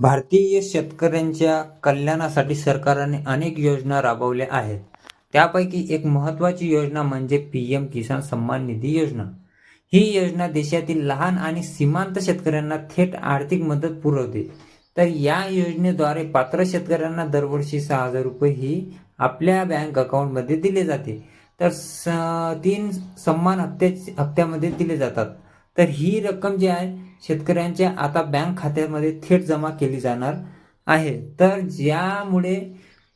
भारतीय शेतकऱ्यांच्या कल्याणासाठी सरकारने अनेक योजना राबवल्या आहेत. त्यापैकी एक महत्त्वाची योजना म्हणजे पी एम किसान सन्मान निधी योजना. ही योजना देशातील लहान आणि सीमांत शेतकऱ्यांना थेट आर्थिक मदत पुरवते. तर या योजनेद्वारे पात्र शेतकऱ्यांना दरवर्षी सहा हजार रुपये ही आपल्या बँक अकाउंटमध्ये दिले जाते. तर स तीन सन्मान हप्त्या हप्त्यामध्ये दिले जातात. तर ही रक्कम जी आहे शेतकऱ्यांच्या आता बँक खात्यामध्ये थेट जमा केली जाणार आहे. तर ज्यामुळे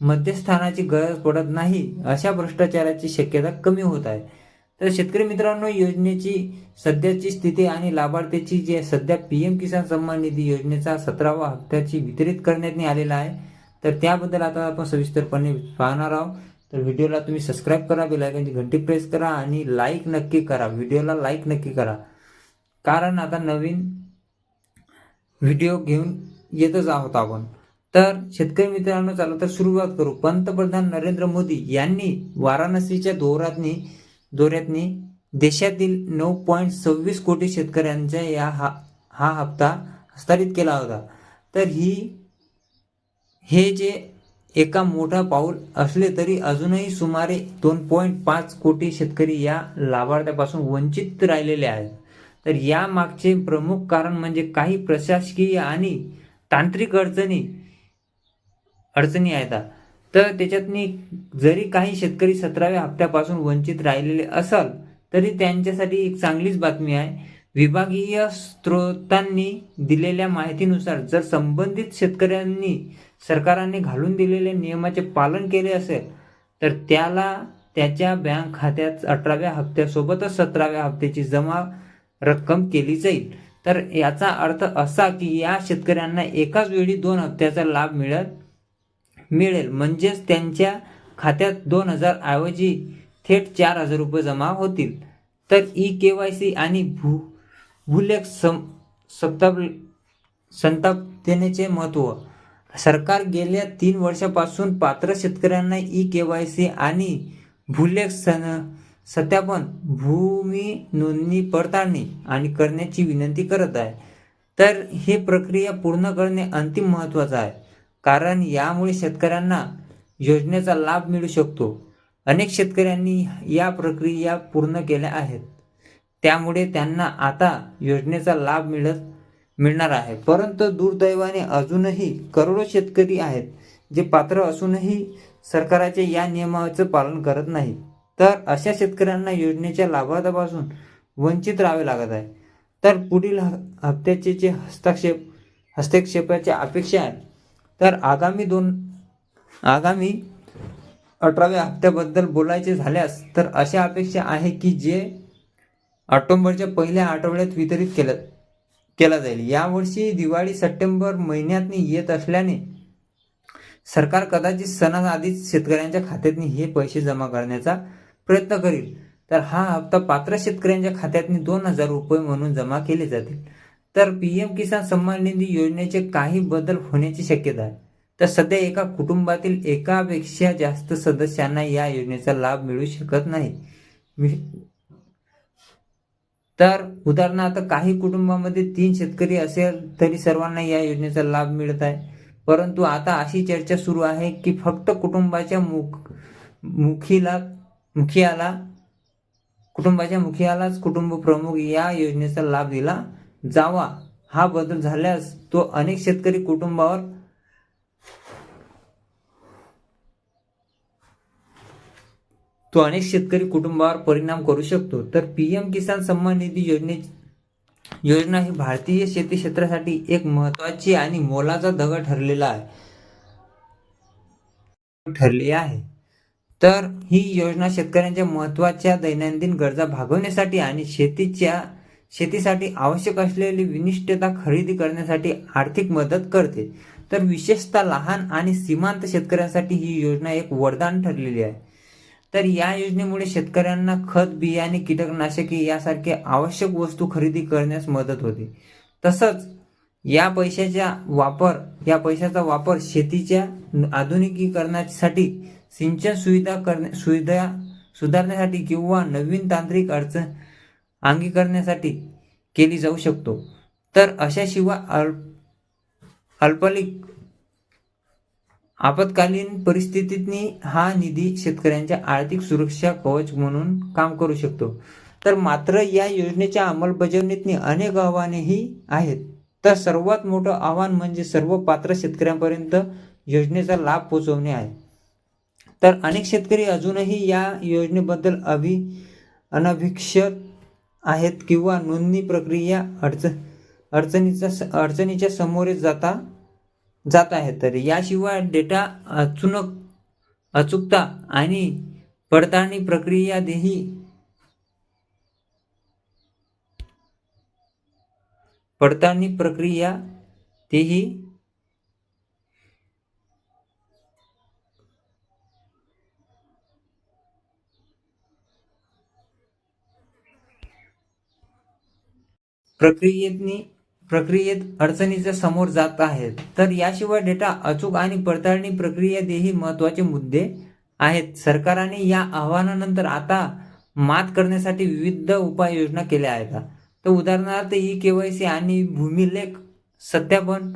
मध्यस्थानाची गरज पडत नाही अशा भ्रष्टाचाराची शक्यता कमी होत आहे. तर शेतकरी मित्रांनो योजनेची सध्याची स्थिती आणि लाभार्थ्याची जे सध्या पी एम किसान सन्मान निधी योजनेचा सतरावा हप्त्याची वितरित करण्यात आलेला आहे. तर त्याबद्दल आता आपण सविस्तरपणे पाहणार आहोत. तर व्हिडिओला तुम्ही सबस्क्राईब करा बेलायकनची घंटी प्रेस करा आणि लाईक नक्की करा. व्हिडिओला लाईक नक्की करा. कारण आता नवीन व्हिडिओ घेऊन येतच आहोत आपण. तर शेतकरी मित्रांनो चला तर सुरुवात करू. पंतप्रधान नरेंद्र मोदी यांनी वाराणसीच्या दौऱ्यातनी दौऱ्यातनी देशातील नऊ पॉईंट सव्वीस कोटी शेतकऱ्यांच्या या हा हा हप्ता हस्तांतरित केला होता. तर ही हे जे एका मोठा पाऊल असले तरी अजूनही सुमारे दोन पॉईंट पाच कोटी शेतकरी या लाभार्थ्यापासून वंचित राहिलेले आहेत. तर यामागचे प्रमुख कारण म्हणजे काही प्रशासकीय आणि तांत्रिक अडचणी अडचणी आहेत. तर त्याच्यातनी जरी काही शेतकरी सतराव्या हप्त्यापासून वंचित राहिलेले असाल तरी त्यांच्यासाठी एक चांगलीच बातमी आहे. विभागीय स्रोतांनी दिलेल्या माहितीनुसार जर संबंधित शेतकऱ्यांनी सरकारने घालून दिलेल्या नियमाचे पालन केले असेल तर त्याला त्याच्या बँक खात्यात अठराव्या हप्त्यासोबतच सतराव्या हप्त्याची जमा रक्कम केली जाईल. तर याचा अर्थ असा की या शेतकऱ्यांना एकाच वेळी दोन हप्त्याचा लाभ मिळत मिळेल. म्हणजेच त्यांच्या खात्यात दोन हजार ऐवजी थेट चार हजार रुपये जमा होतील. तर ई के वाय सी आणि भू भूलेख सं सप्ताप देण्याचे महत्त्व सरकार गेल्या तीन वर्षापासून पात्र शेतकऱ्यांना ई के वाय सी आणि भूलेख सन सत्यापन भूमी नोंदणी पडताळणी आणि करण्याची विनंती करत आहे. तर हे प्रक्रिया पूर्ण करणे अंतिम महत्त्वाचं आहे. कारण यामुळे शेतकऱ्यांना योजनेचा लाभ मिळू शकतो. अनेक शेतकऱ्यांनी या प्रक्रिया पूर्ण केल्या आहेत. त्यामुळे त्यांना आता योजनेचा लाभ मिळत मिळणार आहे. परंतु दुर्दैवाने अजूनही करोडो शेतकरी आहेत जे पात्र असूनही सरकाराच्या या नियमाचं पालन करत नाहीत. तर अशा शेतकऱ्यांना योजनेच्या लाभार्थापासून वंचित राहावे लागत आहे. तर पुढील ह हप्त्याचे जे हस्तक्षेप हस्तक्षेपाची अपेक्षा आहे तर आगामी दोन आगामी अठराव्या हप्त्याबद्दल बोलायचे झाल्यास तर अशा अपेक्षा आहे की जे ऑक्टोंबरच्या पहिल्या आठवड्यात वितरित केलं केला जाईल. यावर्षी दिवाळी सप्टेंबर महिन्यात येत असल्याने सरकार कदाचित सणाआधीच शेतकऱ्यांच्या खात्यातनी हे पैसे जमा करण्याचा प्रयत्न करील. तर हा हप्ता पात्र शेतकऱ्यांच्या खात्यातनी दोन हजार रुपये म्हणून जमा केले जातील. तर पी एम किसान सन्मान निधी योजनेचे काही बदल होण्याची शक्यता आहे. तर सध्या एका कुटुंबातील एकापेक्षा जास्त सदस्यांना या योजनेचा लाभ मिळू शकत नाही. तर उदाहरणार्थ काही कुटुंबामध्ये तीन शेतकरी असेल तरी सर्वांना या योजनेचा लाभ मिळत आहे. परंतु आता अशी चर्चा सुरू आहे की फक्त कुटुंबाच्या मुख मुखीला मुखियाला कुटुंबाच्या मुखियालाच कुटुंब प्रमुख या योजनेचा लाभ दिला. जावा हा बदल झाल्यास तो अनेक शेतकरी कुटुंबावर तो अनेक शेतकरी कुटुंबावर परिणाम करू शकतो. तर पीएम किसान सन्मान निधी योजने योजना ही भारतीय शेती क्षेत्रासाठी एक महत्वाची आणि मोलाचा दगड ठरलेला आहे. ठरली आहे. तर ही योजना शेतकऱ्यांच्या महत्त्वाच्या दैनंदिन गरजा भागवण्यासाठी आणि शेतीच्या शेतीसाठी आवश्यक असलेली विनिष्टता खरेदी करण्यासाठी आर्थिक मदत करते. तर विशेषतः लहान आणि सीमांत शेतकऱ्यांसाठी ही योजना एक वरदान ठरलेली आहे. तर या योजनेमुळे शेतकऱ्यांना खत बियाणे कीटकनाशके यासारखे आवश्यक वस्तू खरेदी करण्यास मदत होते. तसंच या पैशाचा वापर या पैशाचा वापर शेतीच्या आधुनिकीकरणासाठी सिंचन सुविधा करण्या सुविधा सुधारण्यासाठी किंवा नवीन तांत्रिक अडचण अंगीकरण्यासाठी केली जाऊ शकतो. तर अशाशिवाय अल्प अल्पकालिक आपत्कालीन परिस्थितीतनी हा निधी शेतकऱ्यांच्या आर्थिक सुरक्षा कवच म्हणून काम करू शकतो. तर मात्र या योजनेच्या अंमलबजावणीतनी अनेक आव्हानेही आहेत. तर सर्वात मोठं आव्हान म्हणजे सर्व पात्र शेतकऱ्यांपर्यंत योजनेचा लाभ पोहोचवणे आहे. तर अनेक शेतकरी अजूनही या योजनेबद्दल अभि अनभिक्षत आहेत किंवा नोंदणी प्रक्रिया अडचण अडचणीचा अडचणीच्या समोरे जाता जात आहे तर याशिवाय डेटा अचूनक अचूकता आणि पडताळणी प्रक्रिया देही पडताळणी प्रक्रिया तेही प्रक्रियेतनी प्रक्रियेत अडचणीच्या समोर जात आहेत. तर याशिवाय डेटा अचूक आणि पडताळणी प्रक्रियेतही महत्त्वाचे मुद्दे आहेत. सरकारने या आव्हानानंतर आता मात करण्यासाठी विविध उपाययोजना केल्या आहेत. तर उदाहरणार्थ ई के वाय सी आणि भूमिलेख सत्यापन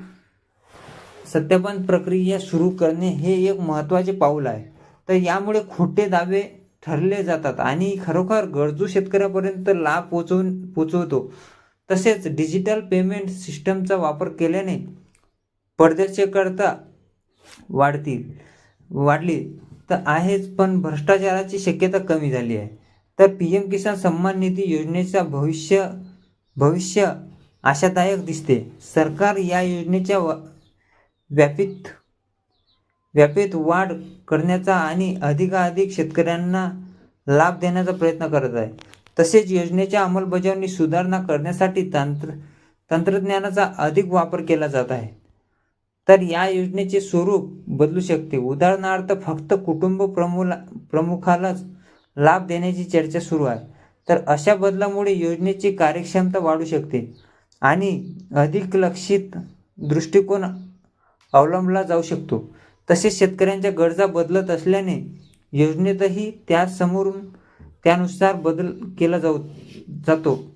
सत्यापन प्रक्रिया सुरू करणे हे एक महत्त्वाचे पाऊल आहे. तर यामुळे खोटे दावे ठरले जातात आणि खरोखर गरजू शेतकऱ्यापर्यंत लाभ पोचवून पोचवतो. तसेच डिजिटल पेमेंट सिस्टमचा वापर केल्याने परदेशाकरता वाढतील वाढली तर आहेच पण भ्रष्टाचाराची शक्यता कमी झाली आहे. तर पी एम किसान सन्मान निधी योजनेचा भविष्य भविष्य आशादायक दिसते. सरकार या योजनेच्या व व्यापित वाढ करण्याचा आणि अधिकाधिक शेतकऱ्यांना लाभ देण्याचा प्रयत्न करत आहे. तसेच योजनेच्या अंमलबजावणी सुधारणा करण्यासाठी तंत्र तंत्रज्ञानाचा अधिक वापर केला जात आहे. तर या योजनेचे स्वरूप बदलू शकते. उदाहरणार्थ फक्त कुटुंब प्रमुला प्रमुखालाच लाभ देण्याची चर्चा सुरू आहे. तर अशा बदलामुळे योजनेची कार्यक्षमता वाढू शकते आणि अधिक लक्षित दृष्टिकोन अवलंबला जाऊ शकतो. तसेच शेतकऱ्यांच्या गरजा बदलत असल्याने योजनेतही त्यासमोरून त्यानुसार बदल केला जाऊ जातो.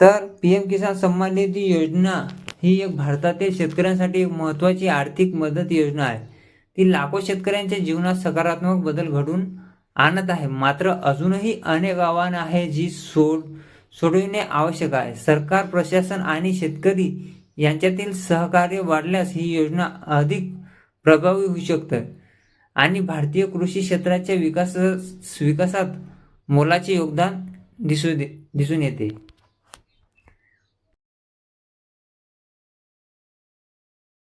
तर पी एम किसान सन्मान निधी योजना ही एक भारतातील शेतकऱ्यांसाठी एक महत्त्वाची आर्थिक मदत योजना आहे. ती लाखो शेतकऱ्यांच्या जीवनात सकारात्मक बदल घडून आणत आहे. मात्र अजूनही अनेक आव्हानं आहे जी सोड सोडविणे आवश्यक आहे. सरकार प्रशासन आणि शेतकरी यांच्यातील सहकार्य वाढल्यास ही योजना अधिक प्रभावी होऊ शकतं. आणि भारतीय कृषी क्षेत्राच्या विकास विकासात मोलाचे योगदान दिसू दे दिसून येते.